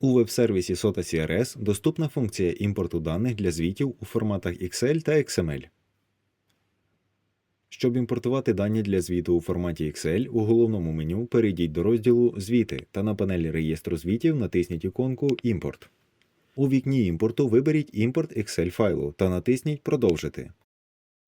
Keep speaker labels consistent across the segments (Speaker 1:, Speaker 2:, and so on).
Speaker 1: У веб-сервісі SOTA CRS доступна функція імпорту даних для звітів у форматах Excel та XML. Щоб імпортувати дані для звіту у форматі Excel, у головному меню перейдіть до розділу Звіти та на панелі реєстру звітів натисніть іконку Імпорт. У вікні імпорту виберіть імпорт Excel файлу та натисніть Продовжити.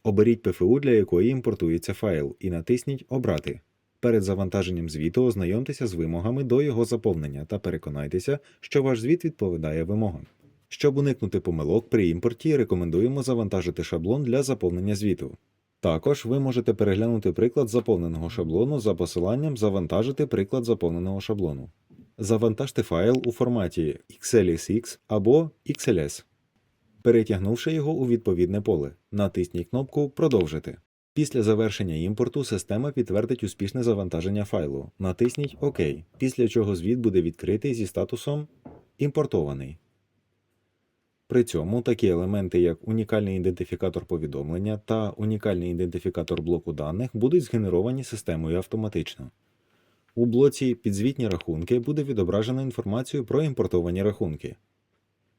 Speaker 1: Оберіть ПФУ, для якої імпортується файл, і натисніть Обрати. Перед завантаженням звіту ознайомтеся з вимогами до його заповнення та переконайтеся, що ваш звіт відповідає вимогам. Щоб уникнути помилок при імпорті, рекомендуємо завантажити шаблон для заповнення звіту. Також ви можете переглянути приклад заповненого шаблону за посиланням Завантажити приклад заповненого шаблону. Завантажте файл у форматі XLSX або XLS. Перетягнувши його у відповідне поле, натисніть кнопку Продовжити. Після завершення імпорту система підтвердить успішне завантаження файлу. Натисніть ОК, після чого звіт буде відкритий зі статусом Імпортований. При цьому такі елементи, як унікальний ідентифікатор повідомлення та унікальний ідентифікатор блоку даних, будуть згенеровані системою автоматично. У блоці Підзвітні рахунки буде відображено інформацію про імпортовані рахунки.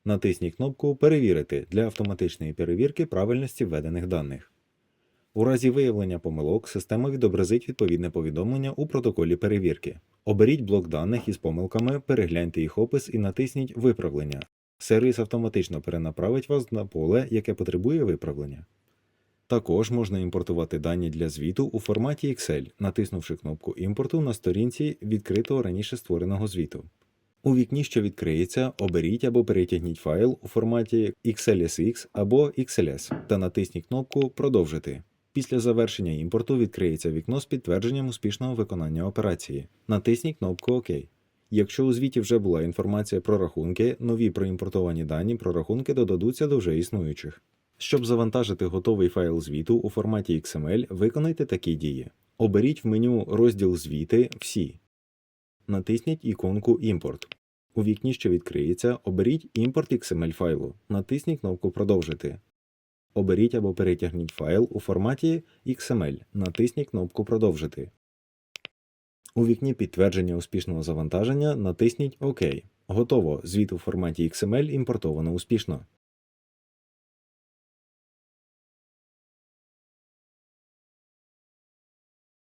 Speaker 1: Натисніть кнопку Перевірити для автоматичної перевірки правильності введених даних. У разі виявлення помилок система відобразить відповідне повідомлення у протоколі перевірки. Оберіть блок даних із помилками, перегляньте їх опис і натисніть Виправлення. Сервіс автоматично перенаправить вас на поле, яке потребує виправлення. Також можна імпортувати дані для звіту у форматі Excel, натиснувши кнопку імпорту на сторінці відкритого раніше створеного звіту. У вікні, що відкриється, оберіть або перетягніть файл у форматі XLSX або XLS та натисніть кнопку Продовжити. Після завершення імпорту відкриється вікно з підтвердженням успішного виконання операції. Натисніть кнопку ОК. Якщо у звіті вже була інформація про рахунки, нові проімпортовані дані про рахунки додадуться до вже існуючих. Щоб завантажити готовий файл звіту у форматі XML, виконайте такі дії. Оберіть в меню розділ Звіти Всі. Натисніть іконку Імпорт. У вікні, що відкриється, оберіть Імпорт XML файлу. Натисніть кнопку Продовжити. Оберіть або перетягніть файл у форматі XML. Натисніть кнопку Продовжити. У вікні підтвердження успішного завантаження натисніть ОК. Готово. Звіт у форматі XML імпортовано успішно.